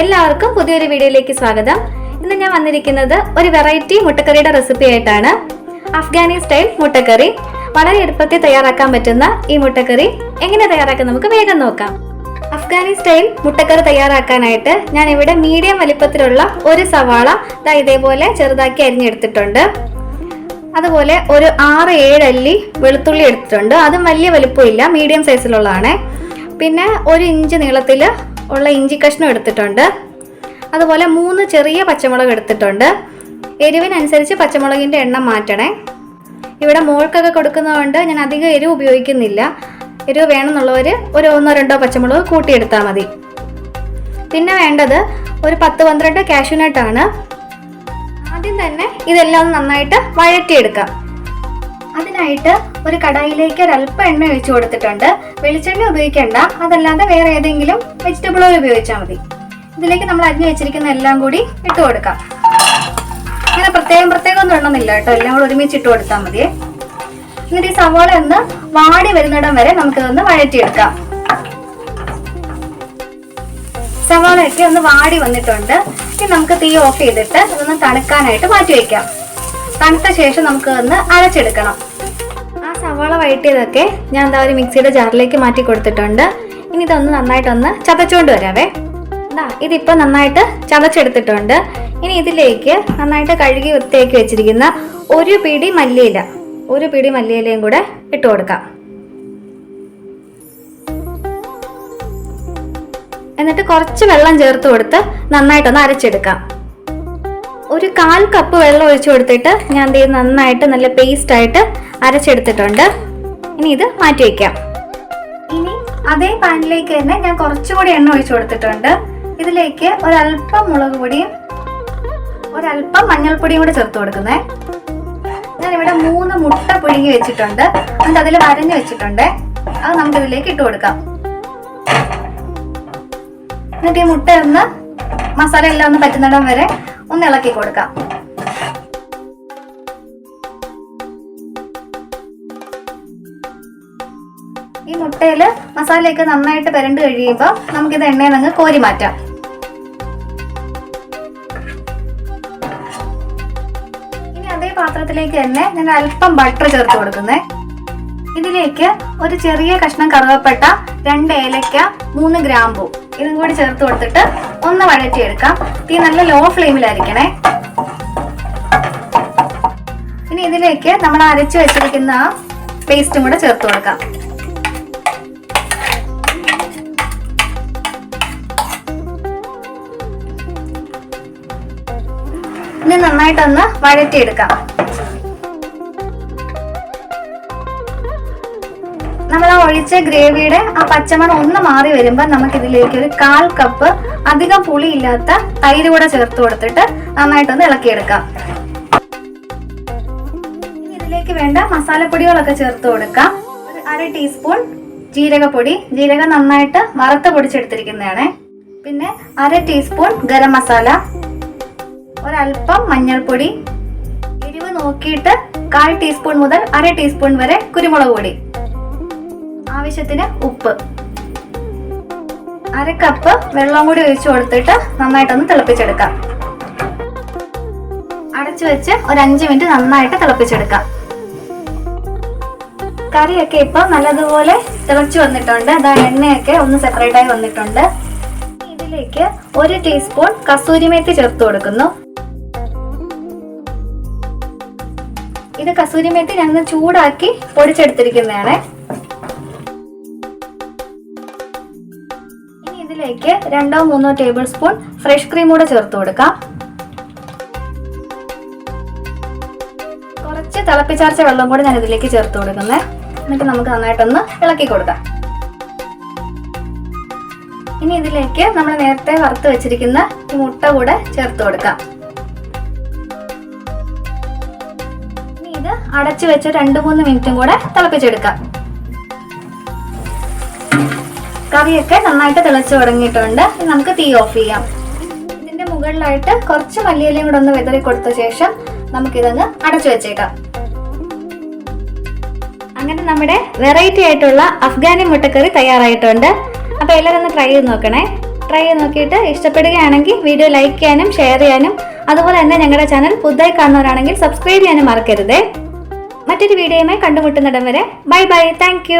എല്ലാവർക്കും പുതിയൊരു വീഡിയോയിലേക്ക് സ്വാഗതം. ഇന്ന് ഞാൻ വന്നിരിക്കുന്നത് ഒരു വെറൈറ്റി മുട്ടക്കറിയുടെ റെസിപ്പി ആയിട്ടാണ്. അഫ്ഗാനി സ്റ്റൈൽ മുട്ടക്കറി. വളരെ എളുപ്പത്തിൽ തയ്യാറാക്കാൻ പറ്റുന്ന ഈ മുട്ടക്കറി എങ്ങനെ തയ്യാറാക്കാൻ നമുക്ക് വേഗം നോക്കാം. അഫ്ഗാനി സ്റ്റൈൽ മുട്ടക്കറി തയ്യാറാക്കാനായിട്ട് ഞാൻ ഇവിടെ മീഡിയം വലിപ്പത്തിലുള്ള ഒരു സവാള ഇതാ ഇതേപോലെ ചെറുതാക്കി അരിഞ്ഞെടുത്തിട്ടുണ്ട്. അതുപോലെ ഒരു ആറ് ഏഴ് അല്ലി വെളുത്തുള്ളി എടുത്തിട്ടുണ്ട്. അതും വലിയ വലിപ്പമില്ല മീഡിയം സൈസിലുള്ളതാണ് പിന്നെ ഒരു ഇഞ്ച് നീളത്തിൽ ഉള്ള ഇഞ്ചി കഷ്ണം എടുത്തിട്ടുണ്ട്. അതുപോലെ മൂന്ന് ചെറിയ പച്ചമുളക് എടുത്തിട്ടുണ്ട്. എരിവിനനുസരിച്ച് പച്ചമുളകിന്റെ എണ്ണം മാറ്റണേ. ഇവിടെ മോൾക്കൊക്കെ കൊടുക്കുന്നതുകൊണ്ട് ഞാൻ അധികം എരിവ് ഉപയോഗിക്കുന്നില്ല. എരിവ് വേണമെന്നുള്ളവർ ഒരു ഒന്നോ രണ്ടോ പച്ചമുളക് കൂട്ടിയെടുത്താൽ മതി. പിന്നെ വേണ്ടത് ഒരു പത്ത് പന്ത്രണ്ട് കാഷ്യൂനട്ടാണ്. ആദ്യം തന്നെ ഇതെല്ലാം നന്നായിട്ട് വഴറ്റിയെടുക്കാം. അതിനായിട്ട് ഒരു കടായിലേക്ക് ഒരല്പം എണ്ണ ഒഴിച്ചു കൊടുത്തിട്ടുണ്ട്. വെളിച്ചെണ്ണ ഉപയോഗിക്കേണ്ട. അതല്ലാതെ വേറെ ഏതെങ്കിലും വെജിറ്റബിൾ ഓയിൽ ഉപയോഗിച്ചാൽ മതി. ഇതിലേക്ക് നമ്മൾ അരിഞ്ഞു വെച്ചിരിക്കുന്ന എല്ലാം കൂടി ഇട്ട് കൊടുക്കാം. അങ്ങനെ പ്രത്യേകം പ്രത്യേകം ഒന്നും ഇടണമെന്നില്ല കേട്ടോ. എല്ലാം കൂടി ഒരുമിച്ച് ഇട്ട് കൊടുത്താൽ മതി എന്നിട്ട് ഈ സവാള ഒന്ന് വാടി വരുന്നിടം വരെ നമുക്കിതൊന്ന് വഴറ്റിയെടുക്കാം. സവാളയൊക്കെ ഒന്ന് വാടി വന്നിട്ടുണ്ട്. ഇനി നമുക്ക് തീ ഓഫ് ചെയ്തിട്ട് ഇതൊന്ന് തണുക്കാനായിട്ട് മാറ്റി വെക്കാം. തണുത്ത ശേഷം നമുക്ക് ഒന്ന് അരച്ചെടുക്കണം. ആ സവാള വഴറ്റിയതൊക്കെ ഞാൻ എന്താ ഒരു മിക്സിയുടെ ജാറിലേക്ക് മാറ്റി കൊടുത്തിട്ടുണ്ട്. ഇനി ഇതൊന്ന് നന്നായിട്ടൊന്ന് ചതച്ചുകൊണ്ട് വരാവേ. ഇതാ ഇതിപ്പോൾ നന്നായിട്ട് ചതച്ചെടുത്തിട്ടുണ്ട്. ഇനി ഇതിലേക്ക് നന്നായിട്ട് കഴുകി വൃത്തിയാക്കി വെച്ചിരിക്കുന്ന ഒരു പിടി മല്ലിയില ഒരു പിടി മല്ലിയിലയും കൂടെ ഇട്ട് കൊടുക്കാം. എന്നിട്ട് കുറച്ച് വെള്ളം ചേർത്ത് കൊടുത്ത് നന്നായിട്ടൊന്ന് അരച്ചെടുക്കാം. ഒരു കാൽ കപ്പ് വെള്ളം ഒഴിച്ചു കൊടുത്തിട്ട് ഞാൻ ദേ നന്നായിട്ട് നല്ല പേസ്റ്റ് ആയിട്ട് അരച്ചെടുത്തിട്ടുണ്ട്. ഇനി ഇത് മാറ്റി വയ്ക്കാം ഇനി അതേ പാനിലേക്ക് തന്നെ ഞാൻ കുറച്ചുകൂടി എണ്ണ ഒഴിച്ചു കൊടുത്തിട്ടുണ്ട്. ഇതിലേക്ക് ഒരല്പം മുളക് പൊടിയും ഒരല്പം മഞ്ഞൾപ്പൊടിയും കൂടെ ചേർത്ത് കൊടുക്കുന്നേ. ഞാനിവിടെ മൂന്ന് മുട്ട പുഴുങ്ങി വെച്ചിട്ടുണ്ട്. എന്നിട്ട് അതിൽ വരഞ്ഞു വെച്ചിട്ടുണ്ട്. അത് നമുക്ക് ഇതിലേക്ക് ഇട്ട് കൊടുക്കാം. എന്നിട്ട് ഈ മുട്ട ഒന്ന് മസാല എല്ലാം ഒന്ന് പറ്റുന്നിടം വരെ ഒന്ന് ഇളക്കി കൊടുക്കാം. ഈ മുട്ടയിൽ മസാലയൊക്കെ നന്നായിട്ട് പെരണ്ട് കഴിയുമ്പോൾ നമുക്കിത് എണ്ണയിൽ നിന്ന് കോരി മാറ്റാം. ഇനി അതേ പാത്രത്തിലേക്ക് തന്നെ ഞാൻ അല്പം ബട്ടർ ചേർത്ത് കൊടുക്കുന്നേ. ഇതിലേക്ക് ഒരു ചെറിയ കഷ്ണം കറുവപ്പട്ട രണ്ട് ഏലക്ക മൂന്ന് ഗ്രാമ്പു ഇതും കൂടി ചേർത്ത് കൊടുത്തിട്ട് ഒന്ന് വഴറ്റി എടുക്കാം തീ നല്ല ലോ ഫ്ലെയിമിലായിരിക്കണേ. ഇനി ഇതിലേക്ക് നമ്മൾ അരച്ചു വെച്ചിരിക്കുന്ന പേസ്റ്റും കൂടെ ചേർത്ത് കൊടുക്കാം. ഇനി നന്നായിട്ടൊന്ന് വഴറ്റിയെടുക്കാം. ഒഴിച്ച ഗ്രേവിയുടെ ആ പച്ചമണം ഒന്ന് മാറി വരുമ്പോൾ നമുക്ക് ഇതിലേക്ക് ഒരു കാൽ കപ്പ് അധികം പുളിയില്ലാത്ത തൈര് കൂടെ ചേർത്ത് കൊടുത്തിട്ട് നന്നായിട്ടൊന്ന് ഇളക്കിയെടുക്കാം. ഇതിലേക്ക് വേണ്ട മസാലപ്പൊടികളൊക്കെ ചേർത്ത് കൊടുക്കാം. ഒരു അര ടീസ്പൂൺ ജീരകപ്പൊടി. ജീരകം നന്നായിട്ട് വറുത്ത് പൊടിച്ചെടുത്തിരിക്കുന്നതാണ്. പിന്നെ അര ടീസ്പൂൺ ഗരം മസാല. ഒരൽപ്പം മഞ്ഞൾപ്പൊടി. എരിവ് നോക്കിയിട്ട് കാൽ ടീസ്പൂൺ മുതൽ അര ടീസ്പൂൺ വരെ കുരുമുളക് പൊടി. ആവശ്യത്തിന് ഉപ്പ്. അര കപ്പ് വെള്ളം കൂടി ഒഴിച്ചു കൊടുത്തിട്ട് നന്നായിട്ടൊന്ന് തിളപ്പിച്ചെടുക്കാം. അടച്ചു വെച്ച് ഒരു അഞ്ച് മിനിറ്റ് നന്നായിട്ട് തിളപ്പിച്ചെടുക്കാം. കറിയൊക്കെ ഇപ്പൊ നല്ലതുപോലെ തിളച്ചു വന്നിട്ടുണ്ട്. അതാ എണ്ണയൊക്കെ ഒന്ന് സെപ്പറേറ്റ് ആയി വന്നിട്ടുണ്ട്. ഇതിലേക്ക് ഒരു ടീസ്പൂൺ കസൂരിമേത്തി ചേർത്ത് കൊടുക്കുന്നു. ഇത് കസൂരിമേത്തി ഞങ്ങൾ ചൂടാക്കി പൊടിച്ചെടുത്തിരിക്കുന്നതാണ്. ഇതിലേക്ക് രണ്ടോ മൂന്നോ ടേബിൾ സ്പൂൺ ഫ്രഷ് ക്രീം കൂടെ ചേർത്ത് കൊടുക്കാം. കുറച്ച് തിളപ്പിച്ചാർച്ച വെള്ളം കൂടെ ഞാൻ ഇതിലേക്ക് ചേർത്ത് കൊടുക്കുന്നത് എന്നിട്ട് നമുക്ക് നന്നായിട്ടൊന്ന് ഇളക്കി കൊടുക്കാം. ഇനി ഇതിലേക്ക് നമ്മൾ നേരത്തെ വറുത്ത് വെച്ചിരിക്കുന്ന മുട്ട കൂടെ ചേർത്ത് കൊടുക്കാം. ഇനി ഇത് അടച്ചു വെച്ച് രണ്ട് മൂന്ന് മിനിറ്റും കൂടെ തിളപ്പിച്ചെടുക്കാം. കറിയൊക്കെ നന്നായിട്ട് തിളച്ചു തുടങ്ങിയിട്ടുണ്ട്. നമുക്ക് തീ ഓഫ് ചെയ്യാം. ഇതിന്റെ മുകളിലായിട്ട് കുറച്ച് മല്ലിയിലയും കൂടെ ഒന്ന് വിതറി കൊടുത്ത ശേഷം നമുക്കിതൊന്ന് അടച്ചു വെച്ചേക്കാം. അങ്ങനെ നമ്മുടെ വെറൈറ്റി ആയിട്ടുള്ള അഫ്ഗാനി മുട്ടക്കറി തയ്യാറായിട്ടുണ്ട്. അപ്പൊ എല്ലാവരും ഒന്ന് ട്രൈ ചെയ്ത് നോക്കണേ. ട്രൈ ചെയ്ത് നോക്കിയിട്ട് ഇഷ്ടപ്പെടുകയാണെങ്കിൽ വീഡിയോ ലൈക്ക് ചെയ്യാനും ഷെയർ ചെയ്യാനും അതുപോലെ തന്നെ ഞങ്ങളുടെ ചാനൽ പുതുതായി കാണുന്നവരാണെങ്കിൽ സബ്സ്ക്രൈബ് ചെയ്യാനും മറക്കരുതേ. മറ്റൊരു വീഡിയോയുമായി കണ്ടുമുട്ടുന്നിടം വരെ ബൈ ബൈ താങ്ക്